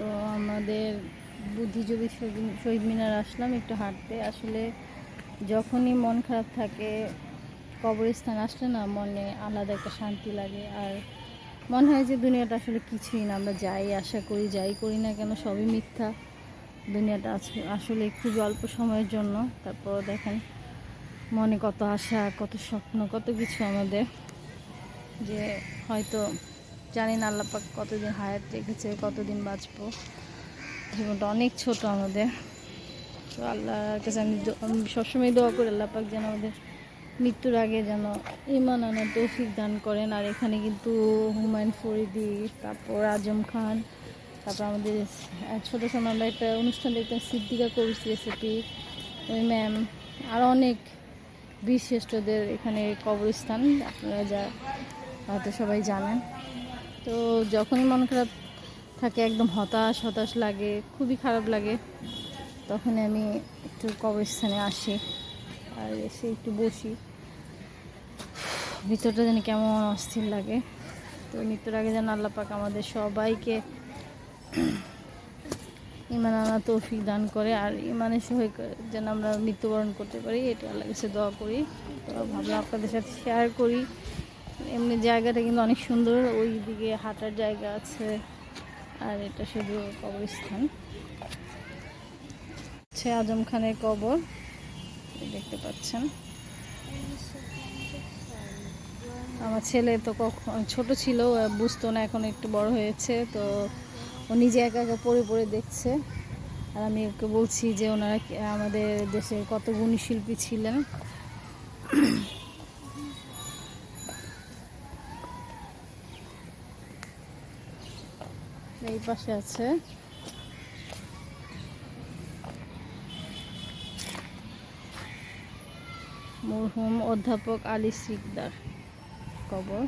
তো আমাদের বুদ্ধিজীবী শহীদ- মিনার আসলাম একটু হাঁটতে। আসলে যখনই মন খারাপ থাকে, কবরস্থান আসলে না মনে আলাদা একটা শান্তি লাগে। আর মনে হয় যে দুনিয়াটা আসলে কিছুই না, আমরা যাই, আশা করি, যাই করি না কেন সবই মিথ্যা। দুনিয়াটা আসলে খুবই অল্প সময়ের জন্য। তারপর দেখেন, মনে কত আশা, কত স্বপ্ন, কত কিছু আমাদের যে হয়তো জানি না আল্লাপাক কতদিন হায়াত রেখেছে, কতদিন বাঁচবো। জীবনটা অনেক ছোট আমাদের। তো আল্লাহর কাছে আমি সবসময় দোয়া করি আল্লাপাক যেন আমাদের মৃত্যুর আগে যেন ইমান আনার তৌফিক দান করেন। আর এখানে কিন্তু হুমায়ুন ফরিদি, তারপর আজম খান, তারপর আমাদের ছোটো সময় আমরা একটা অনুষ্ঠান দেখতাম সিদ্দিকা কবির রেসিপি ওই ম্যাম আর অনেক বীর শ্রেষ্ঠদের এখানে কবরস্থান। আপনারা যা হয়তো সবাই জানেন। তো যখনই মন খারাপ থাকে, একদম হতাশ হতাশ লাগে, খুবই খারাপ লাগে তখন আমি একটু কবরস্থানে আসি আর এসে একটু বসি। ভিতরটা যেন কেমন অস্থির লাগে। তো মৃত্যুর আগে যেন আল্লাহ পাক আমাদের সবাইকে ইমান আনা তৌফিক দান করে আর ইমানের সহিত যেন আমরা মৃত্যুবরণ করতে পারি, এটা আল্লাহ কাছে দোয়া করি। তো ভাবলাম আপনাদের সাথে শেয়ার করি। এমনি জায়গাটা কিন্তু অনেক সুন্দর ওই দিকে হাঁটার জায়গা আছে, আর এটা শুধু কবরস্থান। হচ্ছে আজম খানের কবর দেখতে পাচ্ছেন। আমার ছেলে তো কখন, ছোট ছিল বুঝতো না, এখন একটু বড় হয়েছে, তো ও নিজে একা একা পড়ে পড়ে দেখছে। আর আমি ওকে বলছি যে, ওনারা আমাদের দেশের কত গুণী শিল্পী ছিলেন। এই পাশে আছে। মরহুম অধ্যাপক আলী সিকদার কবর।